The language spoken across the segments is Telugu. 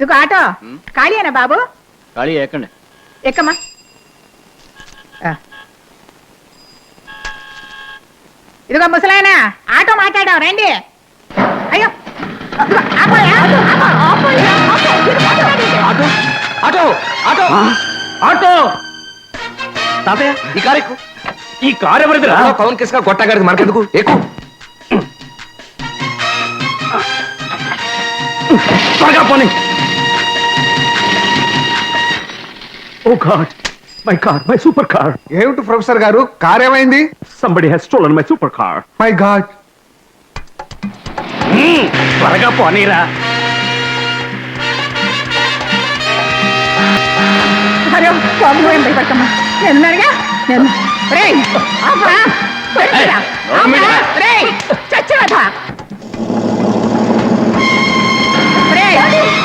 ఇదిగో ఆటో. ఖాళీయేనా బాబు? ఖాళీ ఎక్కండి. ఎక్కమ్మా. ఇదిగో ముసలాయన ఆటో మాట్లాడాం రండి. అయ్యో. Auto auto auto. తాతయ్య ఈ కారు ఎక్కు. ఈ కారు ఎవరిదిరా పవన్ కేసుగా కొట్టగాడికి మనకెందుకు? ఎక్కు. త్వరగా పోనీ. ఓ god my car my super car ఏమిటి ప్రొఫెసర్ గారు? కార్ ఏమైంది? Somebody has stolen my super car my god త్వరగా పోనీరా. అరే బాబు ఏం భయపడకమ్మా? నేను రేయ్ ఆపరా. పరిచిరా. ఆపరా. రేయ్ చచ్చిపోతా రేయ్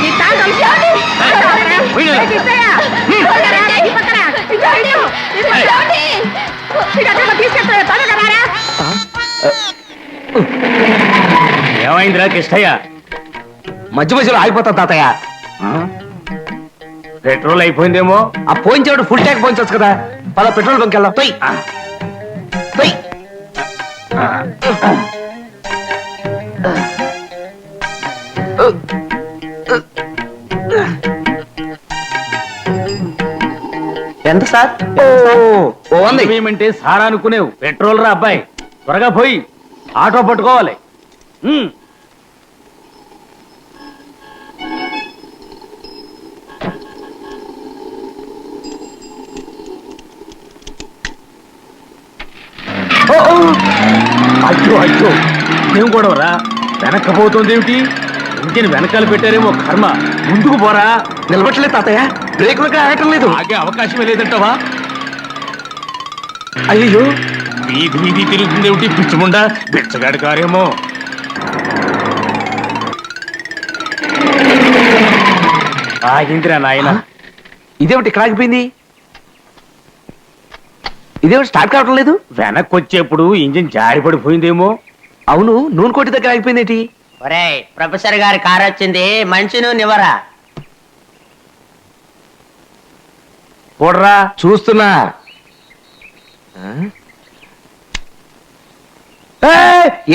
ఈ తాళం ఏమైందిరా కిష్టయ్య మధ్య మధ్యలో ఆగిపోతాం తాతయ్య. పెట్రోల్ అయిపోయిందేమో? ఆ పోయించేవాడు ఫుల్ ట్యాంక్ పోయించవచ్చు కదా. పద పెట్రోల్ బంక్ వెళ్దాం. తొయ్. తొయ్. ఎంత సార్? ఏమంటే సారా అనుకునేవు. పెట్రోల్ రా అబ్బాయి. త్వరగా పోయి ఆటో పట్టుకోవాలి. అయ్యో అయ్యో. ఏం గొడవరా? వెనక్కపోతుంది ఏమిటి ఇంజిన్ వెనకాల పెట్టారేమో కర్మ. ముందుకు పోరా. నిలబట్టలేదు తాతయ్య. బ్రేకులు ఆగటం లేదు. ఆగే అవకాశమే లేదంటావా? అయ్యో వీధి వీధి తిరుగుతుంది ఏమిటి? పిచ్చిముండా? బిచ్చగాడి కారేమో ఆగిందిరా నాయన. ఇదేమిటి ఇక్కడ ఆగిపోయింది? ఇదేమిటి స్టార్ట్ కావటం లేదు? వెనక్కి వచ్చేప్పుడు ఇంజిన్ జారిపడిపోయిందేమో అవును నూనె కోటి దగ్గర ఆగిపోయింది ఏంటి ఒరేయ్ ప్రొఫెసర్ గారి కార్ వచ్చింది మనిషిను నివరా చూడరా చూస్తున్నా.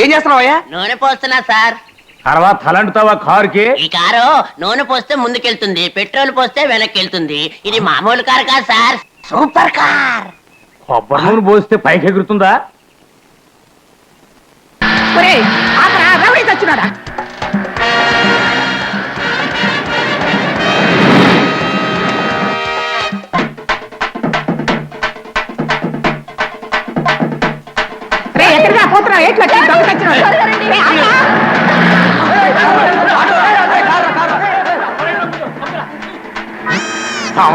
ఏం చేస్తున్నావయ్యా? నూనె పోస్తున్నా సార్. తర్వాత తలంటుతావా కారుకి? ఈ కారు నూనె పోస్తే ముందుకెళ్తుంది పెట్రోల్ పోస్తే వెనక్కి వెళ్తుంది ఇది మామూలు కార్ కాదు సార్. Super car. కొబ్బరి నూనె పోస్తే పైకి ఎగురుతుందా ఒరేయ్ ఆపరా రౌడీ చచ్చినాడా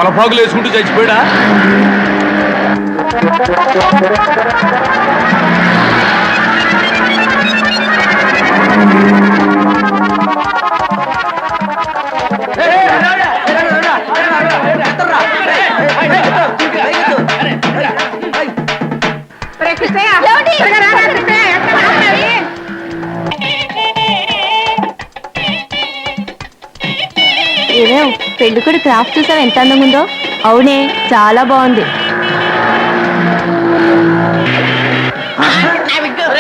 అమల వేసుకుంటూ చచ్చిపోయాడా? రే కృష్ణయ్య త్వరగా రారా, కృష్ణయ్య, ఎక్కడ ఆపరాది? ఏమే పెళ్ళి కూడా క్రాఫ్ట్ చూసావు? ఎంత అందంగా ఉందో అవునే చాలా బాగుంది.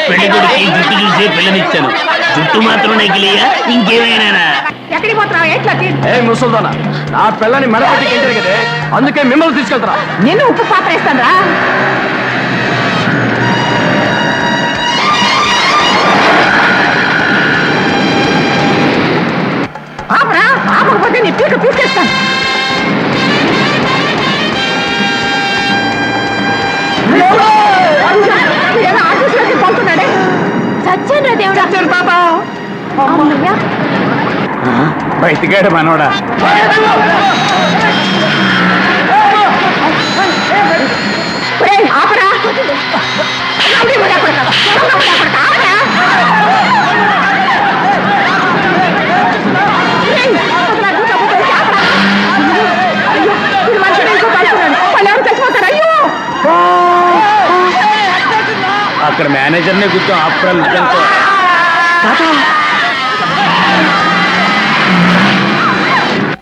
పెళ్ళి కొడుకు జుట్టు చూసే పిల్లనిచ్చాను. జుట్టు మాత్రం నెగిలియా ఇంకేమైనా ఎక్కడికి పోతున్నావు? ఎట్లా ఏ ముసల్దానా? నా పిల్లని మెడపట్టి కదే అందుకే మిమ్మల్ని తీసుకెళ్తారా నిన్ను ఉప్పు పాత్ర ఇస్తాను రా ఆపకపోతే నీ పీక పీకేస్తాను ఆఫీసులోకి పంపుతున్నాడే చచ్చాను రా దేవుడా అమ్మయ్య. బయటికాడు మనోడా. ఆపరా. కొడకా, ఆపరా ఒరేయ్, వదలా, దూకా, పోతుంది, ఆపరా. అయ్యో, వీడు మనుషులు ఇంకో పడుతున్నాడు. వాళ్ళు ఎవరు చచ్చిపోతారు అయ్యో అక్కడ మేనేజర్నే కూర్చో ఆఫ్టర్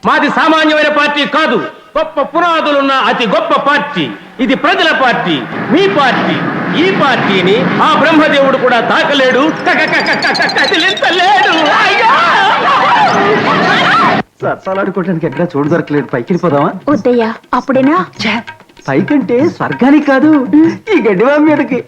మాది సామాన్యమైన పార్టీ కాదు. గొప్ప పునాదులున్న అతి గొప్ప పార్టీ. ఇది ప్రజల పార్టీ మీ పార్టీ. ఈ పార్టీని ఆ బ్రహ్మదేవుడు కూడా తాకలేడు. క- క- క- క- క- కదిలించలేడు అయ్యో! సత్తాలాడుకోవడానికి ఎక్కడ చోటు దొరకలేదు పైకి వెళ్ళిపోదామా? వద్దయ్యా అప్పుడేనా? పైకంటే స్వర్గానికి కాదు ఈ గడ్డివా మీదకి.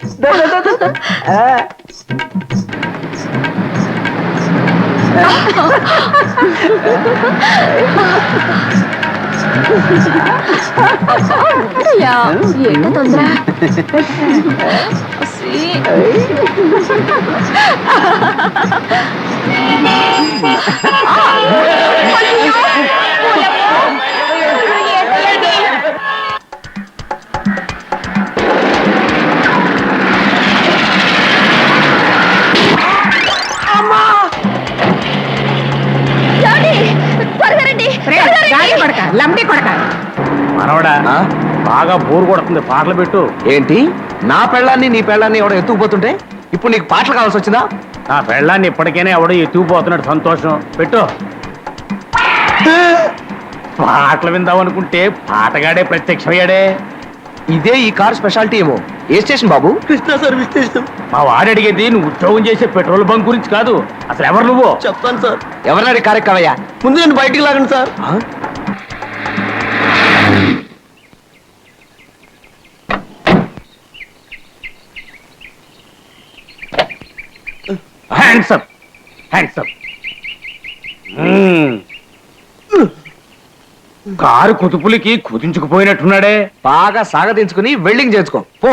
ఏంటో తొందర? రే, గాలి కొడక. మనవడా? బాగా బోరు కొడుతుంది పాటలు పెట్టు. ఏంటి? నా పెళ్ళాన్ని నీ పెళ్ళాన్ని ఎవడో ఎత్తుకుపోతుంటే? ఇప్పుడు నీకు పాటలు కావాల్సి వచ్చిందా? నా పెళ్ళాన్ని ఇప్పటికైనా ఎవడో ఎత్తుకుపోతున్నాడు సంతోషం. పెట్టు. పాటలు విందామనుకుంటే పాటగాడే ప్రత్యక్షమయ్యాడే. ఇదే ఈ కార్ స్పెషాలిటీ ఏమో. ఏ స్టేషన్ బాబు? కృష్ణా సర్వీస్ స్టేషన్ మా వాడు అడిగేది నువ్వు ఉద్యోగం చేసే పెట్రోల్ బంక్ గురించి కాదు. అసలు ఎవరు నువ్వు? చెప్తాను సార్. ఎవరినాడు కార్ ఎక్కవయ్యా ముందు నేను బయటికి లాగండి sir. Hands up hands up car కుతుపులకి కుదించుకుపోయినట్టున్నాడే. బాగా సాగదించుకుని వెల్డింగ్ చేసుకో పో.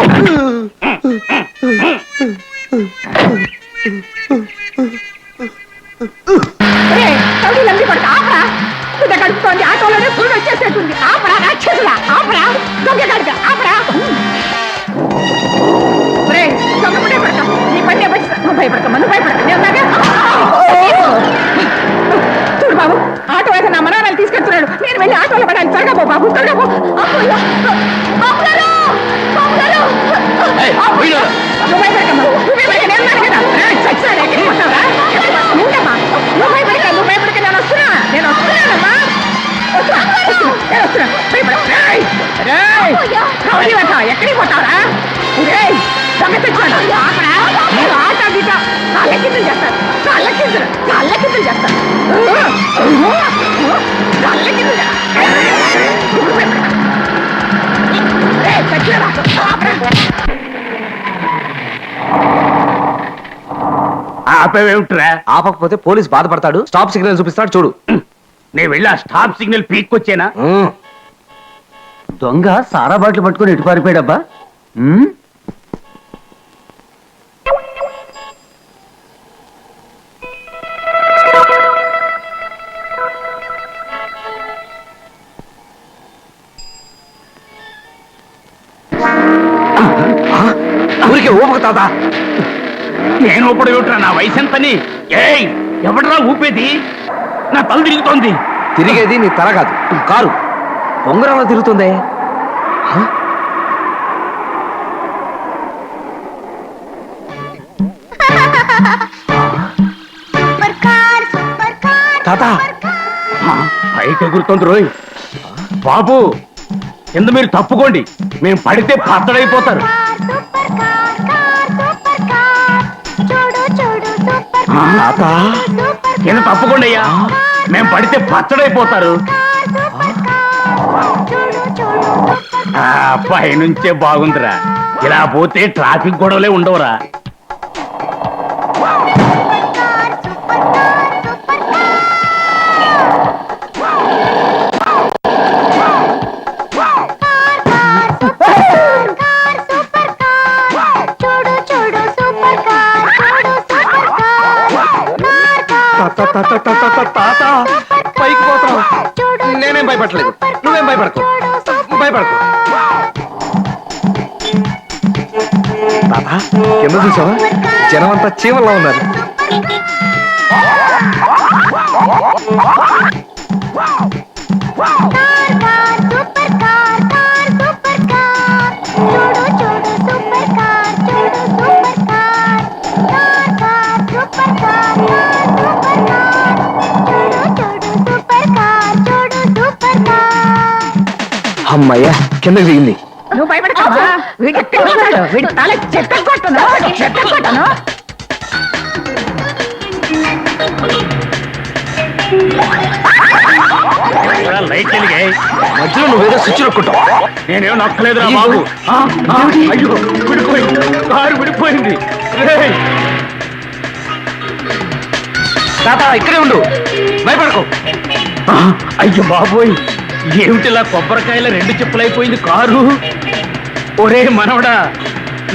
ఆపేవేమిట్రా? ఆపకపోతే పోలీస్ బాధపడతాడు స్టాప్ సిగ్నల్ చూపిస్తాడు చూడు. నేను వెళ్ళి స్టాప్ సిగ్నల్ పీక్ వచ్చేనా దొంగ సారా బాటిల్ పట్టుకుని ఎటు పారిపోయాడబ్బా. ఉమ్? ఊరికే ఊపక తాత. నేను ఇప్పుడు ఏమిట్రా నా వయసు ఎంతని ఏయ్ ఎవడరా ఊపేది? నా తల తిరుగుతోంది. తిరిగేది నీ తల కాదు కారు. పొంగరంలో తిరుగుతుంది? తాత. ఆ, పైకి ఎగురుతోంది రోయ్. బాబు కింద మీరు తప్పుకోండి. మేము పడితే పత్తడైపోతారు కింద తప్పుకోండి అయ్యా. మేము పడితే పచ్చడైపోతారు. పైనుంచే బాగుందిరా. ఇలా పోతే ట్రాఫిక్ గొడవలే ఉండవురా. తాత. పైకి నేనేం భయపడలేదు నువ్వేం భయపడకు. భయపడకు. తాత కింద చూసావా? జనం అంతా చీమల్లో ఉన్నారు. Wow! అమ్మయ్యా కిందకి దిగింది. నువ్వు భయపడతావా వీడి తిరుగుతాడు వీడి. తల చెట్ట కొట్టను. చెట్ట కొట్టను. లైట్ వెలిగాయి? మధ్యలో నువ్వేదో స్విచ్ నొక్కుంటావు. నేనేం నొక్కలేదురా బాబు. ఆ, ఆ, అయ్యో విడిపోయింది. కారు విడిపోయింది. రేయ్, తాత ఇక్కడే ఉండు. భయపడకు. ఆ, అయ్యో బాబోయ్. ఏమిటిలా కొబ్బరికాయల రెండు చెప్పులైపోయింది కారు? ఒరే మనవడా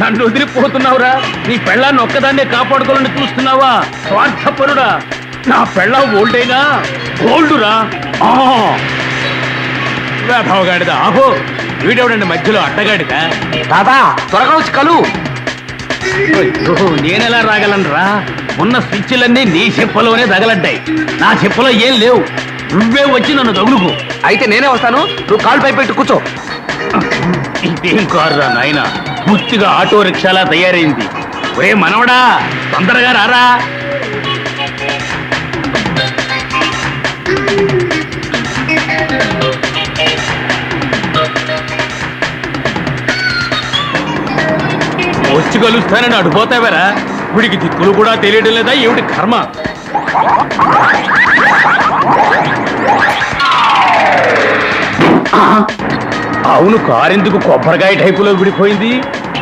నన్ను వదిలిపోతున్నావురా. నీ పెళ్ళాన్ని ఒక్కదాన్నే కాపాడుకోవాలని చూస్తున్నావా? స్వార్థపరుడా నా పెళ్ళం ఓల్డైనా? ఓల్డురా. వేధవగాడిదా ఆహో వీడెవడండి మధ్యలో అడ్డగాడిదా తాత త్వరగా వచ్చి కలు. నేనెలా రాగలనురా? ఉన్న స్విచ్లన్నీ నీ చెప్పులోనే తగలడ్డాయి. నా చెప్పులో ఏం లేవు. నువ్వే వచ్చి నన్ను తగులుకు. అయితే నేనే వస్తాను. నువ్వు కాలు పై పెట్టి కూర్చో. ఇదేం కారురా నాయన? పూర్తిగా ఆటో రిక్షాలా తయారైంది. ఒరే మనవడా తొందరగా రారా. వచ్చి కలుస్తానని అడిపోతావరా వీడికి దిక్కులు కూడా తెలియడం లేదా? ఏమిటి కర్మ? అవును కారెందుకు కొబ్బరికాయ టైపులో విడిపోయింది?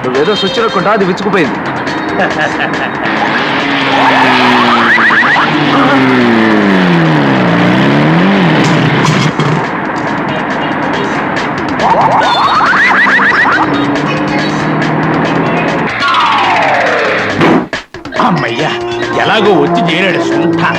నువ్వేదో సుచ్చిరకుండా అది విచ్చుకుపోయింది. అమ్మయ్యా ఎలాగో వచ్చి చేరాడు సుంఠ.